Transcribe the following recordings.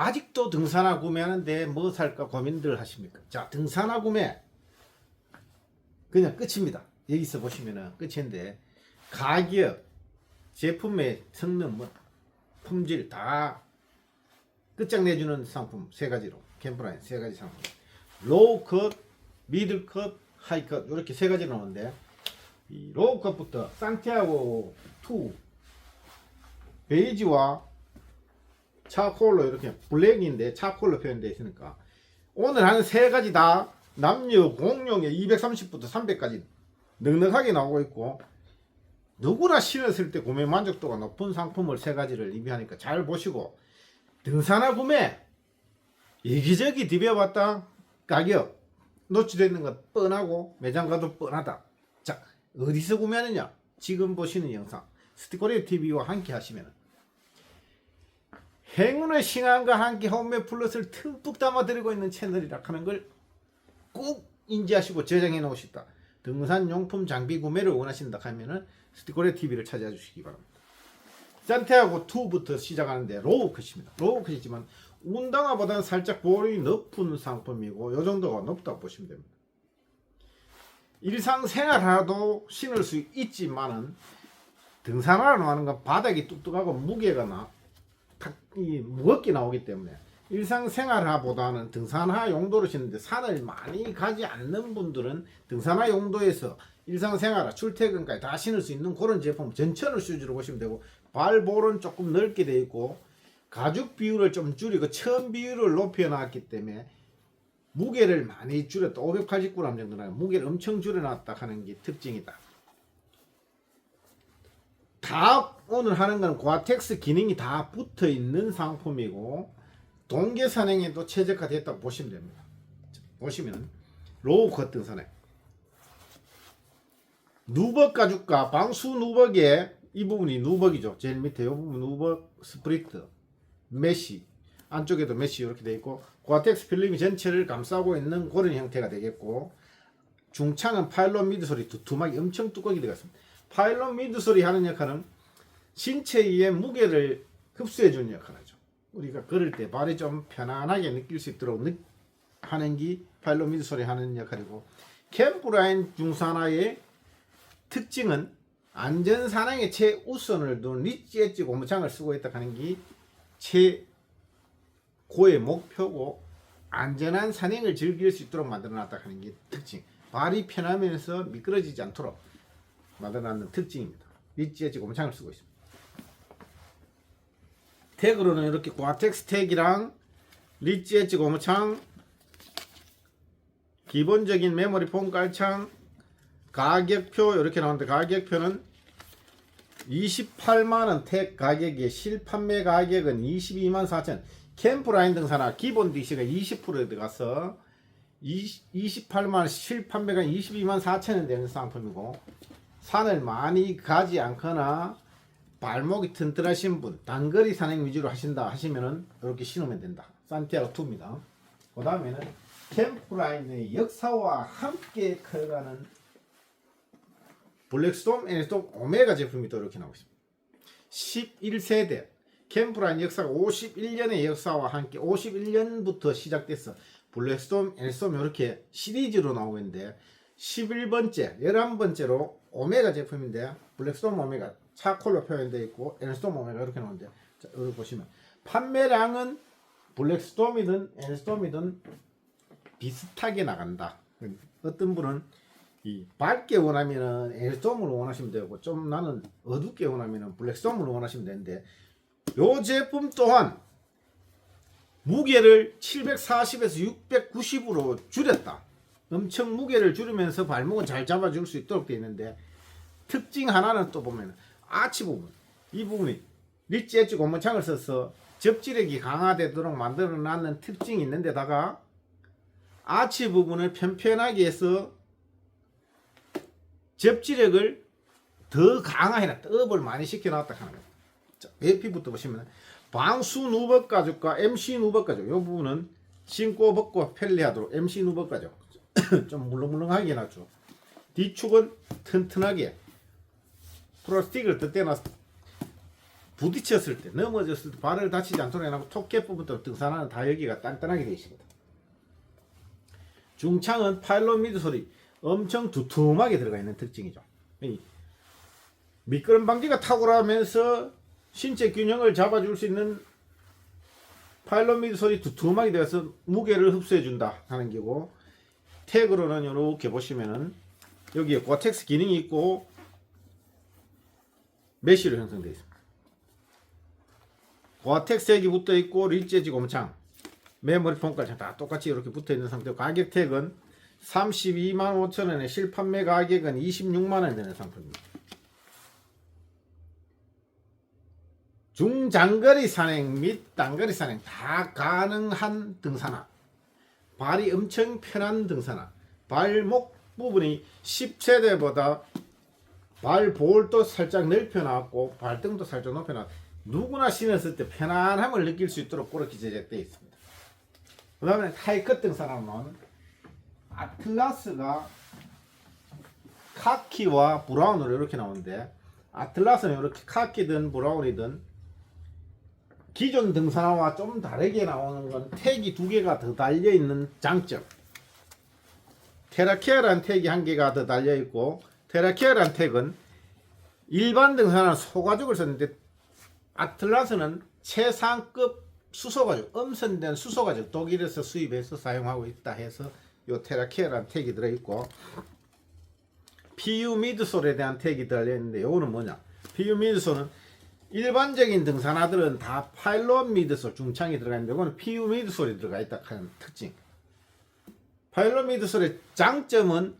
아직도 등산화 구매하는데 뭐 살까 고민들 하십니까? 자, 등산화 구매 그냥 끝입니다. 여기서 보시면은 끝인데 가격, 제품의 성능, 뭐 품질 다 끝장내주는 상품 세 가지로 캠프라인 세 가지 상품 로우 컷, 미들 컷, 하이 컷 이렇게 세 가지 나오는데 이 로우 컷부터 산티아고 2 베이지와 차콜로 이렇게 블랙인데 차콜로 표현되어 있으니까. 오늘 하는 세 가지 다 남녀 공용에 230부터 300까지 넉넉하게 나오고 있고 누구나 신었을 때 구매 만족도가 높은 상품을 세 가지를 리뷰하니까 잘 보시고 등산화 구매 여기저기 디벼봤다 가격 노출되어 있는 것 뻔하고 매장 가도 뻔하다. 자 어디서 구매하느냐? 지금 보시는 영상 스티커리어 TV와 함께 하시면 행운의 신앙과 함께 홈메 플러스를 듬뿍 담아드리고 있는 채널이라 하는 걸 꼭 인지하시고 저장해 놓으시다. 등산용품 장비 구매를 원하신다 하면은 스티커레 TV를 찾아와 주시기 바랍니다. 산티아고 2부터 시작하는데 로우 컷입니다. 로우 컷이지만 운당화보다는 살짝 볼이 높은 상품이고 요 정도가 높다고 보시면 됩니다. 일상생활하도 신을 수 있지만은 등산화로 하는 건 바닥이 뚝뚝하고 무게가 나, 탁, 이 무겁게 나오기 때문에 일상생활화보다는 등산화 용도로 신는데 산을 많이 가지 않는 분들은 등산화 용도에서 일상생활화 출퇴근까지 다 신을 수 있는 그런 제품 전천을 슈즈로 보시면 되고 발볼은 조금 넓게 되어 있고 가죽 비율을 좀 줄이고 천 비율을 높여놨기 때문에 무게를 많이 줄였다. 589g 정도 나요 무게를 엄청 줄여놨다 하는 게 특징이다 다 오늘 하는 건 과텍스 기능이 다 붙어 있는 상품이고 동계 산행에도 최적화 됐다고 보시면 됩니다. 자, 보시면 로우 커튼 산행 누벅 가죽과 방수 누벅의 이 부분이 누벅이죠. 제일 밑에 이 부분 누벅 스프리트 메시 안쪽에도 메시 이렇게 되어 있고 과텍스 필름이 전체를 감싸고 있는 그런 형태가 되겠고 중창은 파일럿 미드솔이 두툼하게 엄청 뚜껑이 들어갔습니다. 파일럿 미드솔이 하는 역할은 신체의 무게를 흡수해 주는 역할을 하죠. 우리가 걸을 때 발이 좀 편안하게 느낄 수 있도록 느, 하는 게 파일럿 미드솔이 하는 역할이고 캠프라인 중산화의 특징은 안전 산행의 최우선을 둔 리치 엣지 고무장을 쓰고 있다 하는 게 최고의 목표고 안전한 산행을 즐길 수 있도록 만들어 놨다 하는 게 특징. 발이 편하면서 미끄러지지 않도록 만들어놨는 특징입니다. 리치 엣지 고무장을 쓰고 있습니다. 택으로는 이렇게 과텍스 택이랑 리치 엣지 고무창 기본적인 메모리 폼 깔창 가격표 이렇게 나오는데 가격표는 28만원 택 가격에 실판매 가격은 22만 4천 캠프라인 등산화 기본 DC가 20% 들어가서 28만원 실판매가 22만 4천원 되는 상품이고 산을 많이 가지 않거나 발목이 튼튼하신 분 단거리 산행 위주로 하신다 하시면은 이렇게 신으면 된다 산티아고 2입니다 그 다음에는 캠프라인의 역사와 함께 커가는 블랙스톰, 애니스톰, 오메가 제품이 또 이렇게 나오고 있습니다. 11세대 캠프라인 역사가 51년의 역사와 함께 51년부터 시작돼서 블랙스톰, 애니스톰 이렇게 시리즈로 나오고 있는데 11번째, 11번째로 오메가 제품인데 블랙스톰 오메가 차콜로 표현되어 있고 애니스톰 오메가 이렇게 나오는데 자, 여기 보시면 판매량은 블랙스톰이든 애니스톰이든 비슷하게 나간다. 어떤 분은 이 밝게 원하면은 에스톰을 원하시면 되고 좀 나는 어둡게 원하면은 블랙스톰을 원하시면 되는데 요 제품 또한 무게를 740에서 690으로 줄였다. 엄청 무게를 줄이면서 발목은 잘 잡아줄 수 있도록 되어 있는데 특징 하나는 또 보면 아치 부분 이 부분이 리치 엣지 고무창을 써서 접지력이 강화되도록 만들어 놨는 특징이 있는데다가 아치 부분을 편편하게 해서 접지력을 더 강화해놨다. 업을 많이 시켜놨다 하는 거예요. 자, AP부터 보시면 방수 누벅 가죽과 MC 누벅 가죽 이 부분은 신고 벗고 편리하도록 MC 누벅 가죽 좀 물렁물렁하게 해놨죠. 뒤축은 튼튼하게 플라스틱을 덧대놨 부딪혔을 때 넘어졌을 때 발을 다치지 않도록 해놓고 토끼부부터 등산하는 다 여기가 단단하게 되어 있습니다. 중창은 파일럿 미드 소리 엄청 두툼하게 들어가 있는 특징이죠. 이 미끄럼 방지가 탁월하면서 신체 균형을 잡아줄 수 있는 파일럿 미드 소리 두툼하게 되어서 무게를 흡수해 준다 하는 게고 태그로는 이렇게 보시면은 여기에 고텍스 기능이 있고 메쉬로 형성되어 있습니다. 고텍스 액이 붙어 있고 리재지 곰창 메모리 폰까지 다 똑같이 이렇게 붙어 있는 상태고 가격 택은 32만 5천 원에 실판매 가격은 26만 원 되는 상품입니다. 중장거리 산행 및 단거리 산행 다 가능한 등산화 발이 엄청 편한 등산화. 발목 부분이 10세대보다 발 볼도 살짝 넓혀놨고 발등도 살짝 높여놨 누구나 신었을 때 편안함을 느낄 수 있도록 그렇게 제작되어 있습니다. 그 다음에 하이컷 등산화는 아틀라스가 카키와 브라운으로 이렇게 나오는데 아틀라스는 이렇게 카키든 브라운이든 기존 등산화와 좀 다르게 나오는 건 택이 두 개가 더 달려 있는 장점. 테라케어란 택이 한 개가 더 달려 있고 테라케어란 택은 일반 등산화는 소가죽을 썼는데 아틀라스는 최상급 수소가죽, 엄선된 수소가죽 독일에서 수입해서 사용하고 있다 해서 요 테라케어란 택이 들어 있고 PU 미드솔에 대한 택이 달려 있는데 요거는 뭐냐? PU 미드솔은 일반적인 등산화들은 다 파일럿 미드솔 중창이 들어가 있는데 이거는 PU 미드솔이 들어가 있다 하는 특징. 파일럿 미드솔의 장점은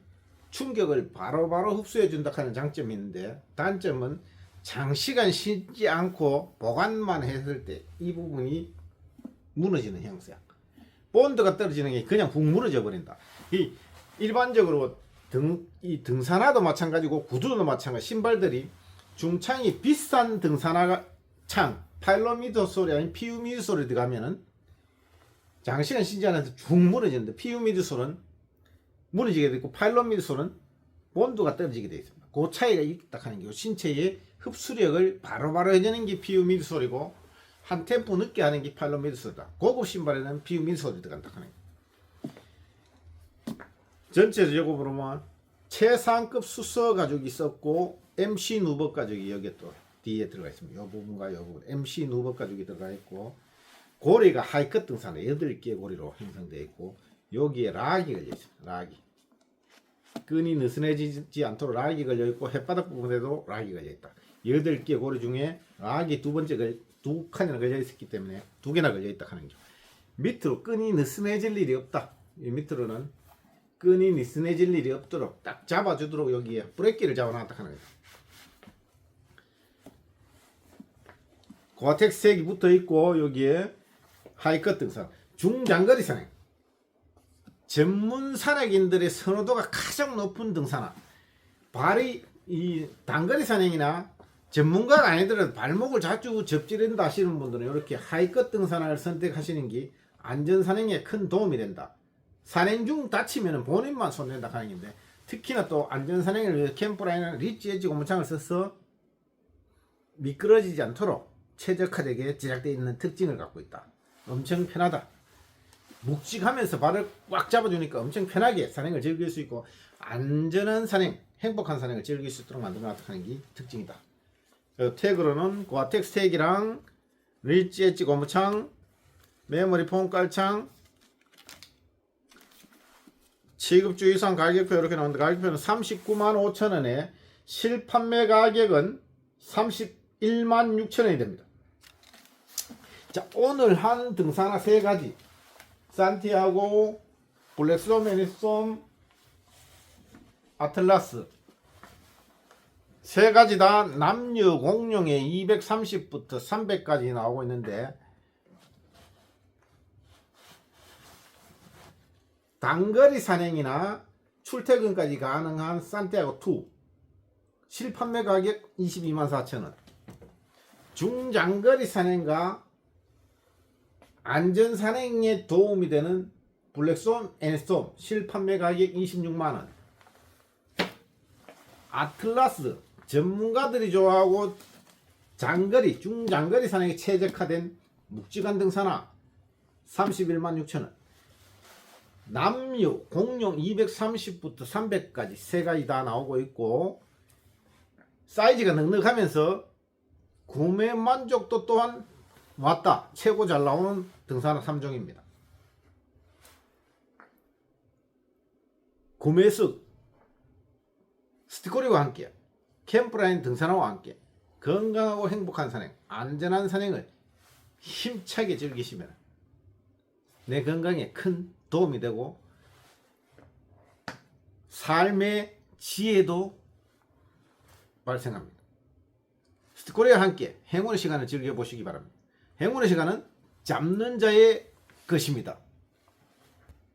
충격을 바로바로 흡수해 준다 하는 장점이 있는데 단점은 장시간 신지 않고 보관만 했을 때 이 부분이 무너지는 형상. 본드가 떨어지는 게 그냥 붕 무너져 버린다. 이 일반적으로 등, 이 등산화도 마찬가지고 구두도 마찬가지 신발들이 중창이 비싼 등산화 창 파일럿 미드 소리 아닌 피우 미드 소리 들어가면은 장시간 신지 않아서 쭉 무너지는데 피우 미드 소는 무너지게 되고 파일럿 미드 소는 본도가 떨어지게 되어 있습니다. 그 차이가 있다 하는 게 신체의 흡수력을 바로바로 해주는 게 피우 미드 소리고 한 템포 늦게 하는 게 파일럿 미드 소리다. 고급 신발에는 피우 미드 소리 들어간다 하는 거. 전체적으로 보면 최상급 수서 가죽이 있었고 MC 누버 가죽이 여기에 또 뒤에 들어가 있습니다. 이 부분과 이 부분 MC 누버 가죽이 들어가 있고 고리가 하이컷 등산에 8개 고리로 형성되어 있고 여기에 락이 걸려 있습니다. 락이 끈이 느슨해지지 않도록 락이 걸려 있고 햇바닥 부분에도 락이 걸려 있다. 8개 고리 중에 락이 두 번째 걸, 두 칸이나 걸려 있었기 때문에 두 개나 걸려 있다 하는 거죠. 밑으로 끈이 느슨해질 일이 없다. 이 밑으로는 끈이 느슨해질 일이 없도록 딱 잡아주도록 여기에 브레이크를 잡아놨다 하는 거죠. 고아텍스 색이 붙어 있고 여기에 하이컷 등산. 중장거리 산행. 전문 산악인들의 선호도가 가장 높은 등산화. 발이 이 단거리 산행이나 전문가가 아니더라도 발목을 자주 접지른다 하시는 분들은 이렇게 하이컷 등산화를 선택하시는 게 안전 산행에 큰 도움이 된다. 산행 중 다치면 본인만 손해다 하는 건데 특히나 또 안전 산행을 위해 캠프라인은 리치 엣지 고무창을 써서 미끄러지지 않도록 최적화되게 제작되어 있는 특징을 갖고 있다. 엄청 편하다. 묵직하면서 발을 꽉 잡아주니까 엄청 편하게 산행을 즐길 수 있고 안전한 산행, 행복한 산행을 즐길 수 있도록 만들어놨다 하는 게 특징이다. 그 태그로는 고아텍스 택이랑 리치 엣지 고무창, 메모리 폼 깔창, 취급주 이상 가격표 이렇게 나오는데 가격표는 39만 5천 원에 실판매 가격은 31만 6천 원이 됩니다. 자 오늘 한 등산화 세 가지. 산티아고 블랙솜 애니솜 아틀라스. 세 가지 다 남녀 공룡에 230부터 300까지 나오고 있는데 단거리 산행이나 출퇴근까지 가능한 산티아고 2 실판매 가격 22만 4천원. 중장거리 산행과 안전 산행에 도움이 되는 블랙솜 앤솜 실판매 가격 26만원 아틀라스 전문가들이 좋아하고 장거리, 중장거리 산행에 최적화된 묵직한 등산화 31만 6천 원. 남유, 공룡 230부터 300까지 세 가지 다 나오고 있고 사이즈가 넉넉하면서 구매 만족도 또한 왔다. 최고 잘 나오는 등산화 3종입니다. 구매수 스티커리와 함께 캠프라인 등산화와 함께 건강하고 행복한 산행, 안전한 산행을 힘차게 즐기시면 내 건강에 큰 도움이 되고 삶의 지혜도 발생합니다. 스티코리와 함께 행운의 시간을 즐겨보시기 바랍니다. 행운의 시간은 잡는 자의 것입니다.